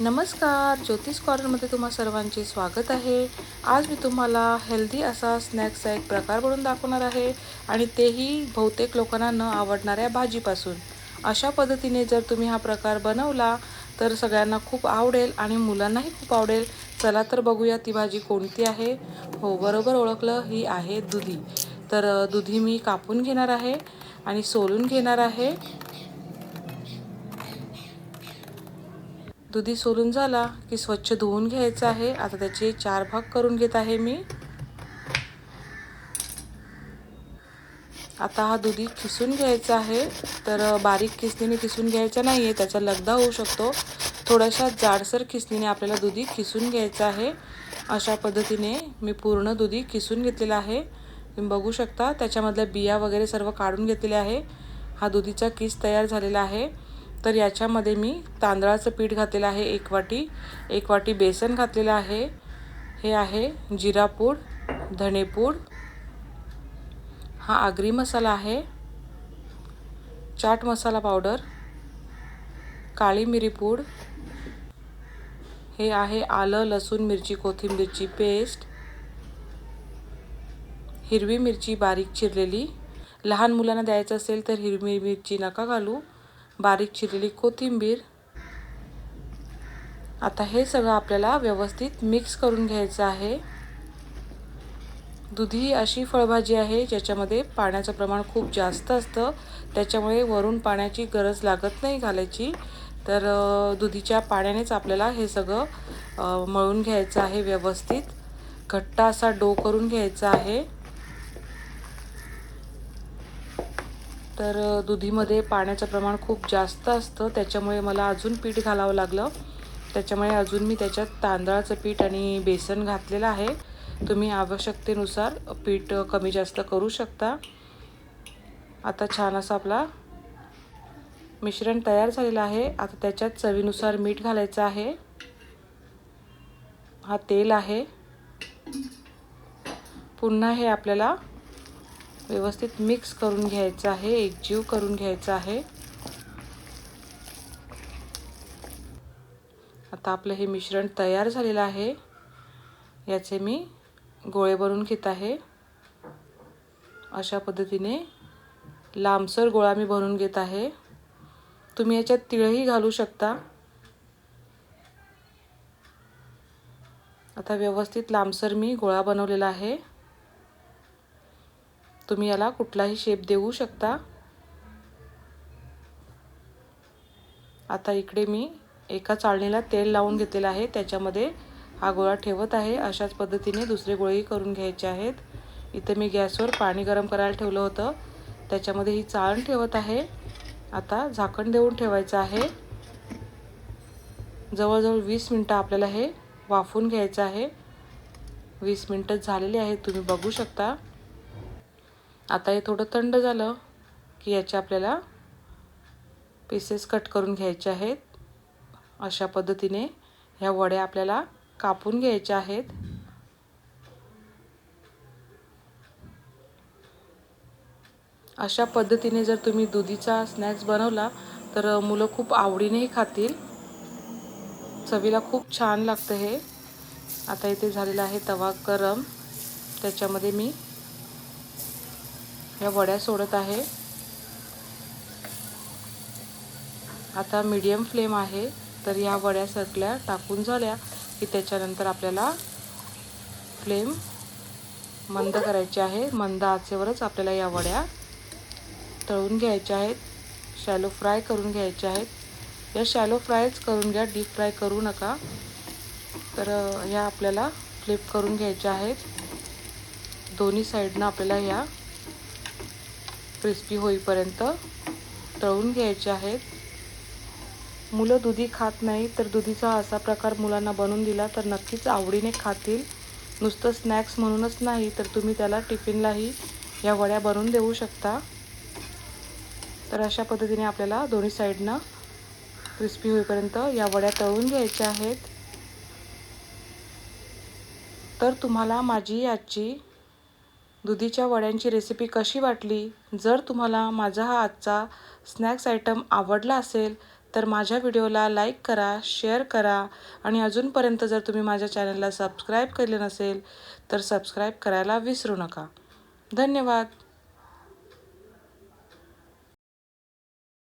नमस्कार ज्योतिष कॉर्नरमध्ये तुम्हा सर्वांचे स्वागत आहे. आज मी तुम्हाला हेल्दी असा स्नॅक्सचा एक प्रकार बनवून दाखवणार आहे आणि तेही बहुतेक लोकांना न आवडणाऱ्या भाजीपासून. अशा पद्धतीने जर तुम्ही हा प्रकार बनवला तर सगळ्यांना खूप आवडेल आणि मुलांनाही खूप आवडेल. चला तर बघूया ती भाजी कोणती आहे. हो बरोबर ओळखलं ही आहे दुधी. तर दुधी मी कापून घेणार आहे आणि सोलून घेणार आहे. दुधी सोलून झाला की स्वच्छ धुवून घ्यायचं आहे. आता त्याचे चार भाग करून घेत आहे मी. आता हा दुधी किसून घ्यायचा आहे. तर बारीक किसणीने किसून घ्यायचा नाही आहे त्याचा लगदा होऊ शकतो. थोड्याशा जाडसर किसणीने आपल्याला दुधी किसून घ्यायचं आहे. अशा पद्धतीने मी पूर्ण दुधी किसून घेतलेला आहे. तुम्ही बघू शकता त्याच्यामधल्या बिया वगैरे सर्व काढून घेतलेले आहे. हा दुधीचा किस तयार झालेला आहे. तर याच्यामध्ये मी तांदळाचं पीठ घातलेलं आहे एक वाटी एक वाटी बेसन घातलेलं आहे. हे आहे जिरापूड धणेपूड हा आगरी मसाला आहे. चाट मसाला पावडर काळी मिरी पूड. हे आहे आलं लसूण मिरची कोथिंबीरची पेस्ट. हिरवी मिरची बारीक चिरलेली. लहान मुलांना द्यायचं असेल तर हिरवी मिरची नका घालू. बारीक चिरलेली कोथिंबीर. आता हे सगळं आपल्याला व्यवस्थित मिक्स करून घ्यायचं आहे. दुधी अशी फळभाजी आहे ज्याच्यामध्ये पाण्याचं प्रमाण खूप जास्त असतं. त्याच्यामुळे वरून पाण्याची गरज लागत नाही घालायची. तर दुधीच्या पाण्यानेच आपल्याला हे सगळं मळून घ्यायचं आहे व्यवस्थित. घट्ट असा डो करून घ्यायचा आहे. तर दुधीमध्ये पाण्याचं प्रमाण खूप जास्त असतं. त्याच्यामुळे मला अजून पीठ घालावं लागलं. त्याच्यामुळे अजून मी त्याच्यात तांदळाचं पीठ आणि बेसन घातलेलं आहे. तुम्ही आवश्यकतेनुसार पीठ कमी जास्त करू शकता. आता छान असा आपला मिश्रण तयार झालेलं आहे. आता त्याच्यात चवीनुसार मीठ घालायचं आहे. हा तेल आहे. पुन्हा हे आपल्याला व्यवस्थित मिक्स करून घ्यायचं आहे एकजीव करून घ्यायचं आहे. आता आपलं हे मिश्रण तयार झालेलं आहे. याचे मी गोळे बनवून घेत आहे. अशा पद्धतीने लांबसर गोळा मी बनवून घेत आहे. तुम्ही याच्यात तिळही घालू शकता. आता व्यवस्थित लांबसर मी गोळा बनवलेला आहे. तुम्ही याला कुठलाही शेप देऊ शकता. आता इकडे मी एका चाळणीला तेल लावून घेतलेलं आहे. त्याच्यामध्ये हा गोळा ठेवत आहे. अशाच पद्धतीने दुसरे गोळेही करून घ्यायचे आहेत. इथं मी गॅसवर पाणी गरम करायला ठेवलं होतं. त्याच्यामध्ये ही चाळण ठेवत आहे. आता झाकण देऊन ठेवायचं आहे. जवळजवळ वीस मिनटं आपल्याला हे वाफून घ्यायचं आहे. वीस मिनटं झालेली आहेत. तुम्ही बघू शकता. आता हे थोडं थंड झालं की याचे आपल्याला पीसेस कट करून घ्यायचे आहेत. अशा पद्धतीने ह्या वड्या आपल्याला कापून घ्यायच्या आहेत. अशा पद्धतीने जर तुम्ही दुधीचा स्नॅक्स बनवला तर मुलं खूप आवडीनेही खातील. चवीला खूप छान लागतं हे. आता इथे झालेलं आहे तवा गरम. त्याच्यामध्ये मी या वड्या सोडत आहे. आता मीडियम फ्लेम आहे. तर ह्या वड्या सगळ्या टाकून झाल्या की त्याच्यानंतर आपल्याला फ्लेम मंद करायची आहे. मंद आचेवरच आपल्याला या वड्या तळून घ्यायच्या आहेत. शॅलो फ्राय करून घ्यायच्या आहेत. या शॅलो फ्रायच करून घ्या डीप फ्राय करू नका. तर ह्या आपल्याला फ्लिप करून घ्यायच्या आहेत. दोन्ही साईडनं आपल्याला ह्या क्रिस्पी होईपर्यंत तळून घ्यायचे आहेत. मुलं दुधी खात नाही तर दुधीचा असा प्रकार मुलांना बनवून दिला तर नक्कीच आवडीने खातील. नुसतं स्नॅक्स म्हणूनच नाही तर तुम्ही त्याला टिफिनलाही या वड्या बनवून देऊ शकता. तर अशा पद्धतीने आपल्याला दोन्ही साईडनं क्रिस्पी होईपर्यंत या वड्या तळून घ्यायच्या आहेत. तर तुम्हाला माझी आजची दुधीच्या वड्यांची रेसिपी कशी वाटली? जर तुम्हाला माझा हा आजचा स्नॅक्स आयटम आवडला असेल तर माझ्या व्हिडिओला लाईक करा शेअर करा आणि अजूनपर्यंत जर तुम्ही माझ्या चॅनलला सबस्क्राईब केले नसेल तर सबस्क्राईब करायला विसरू नका. धन्यवाद.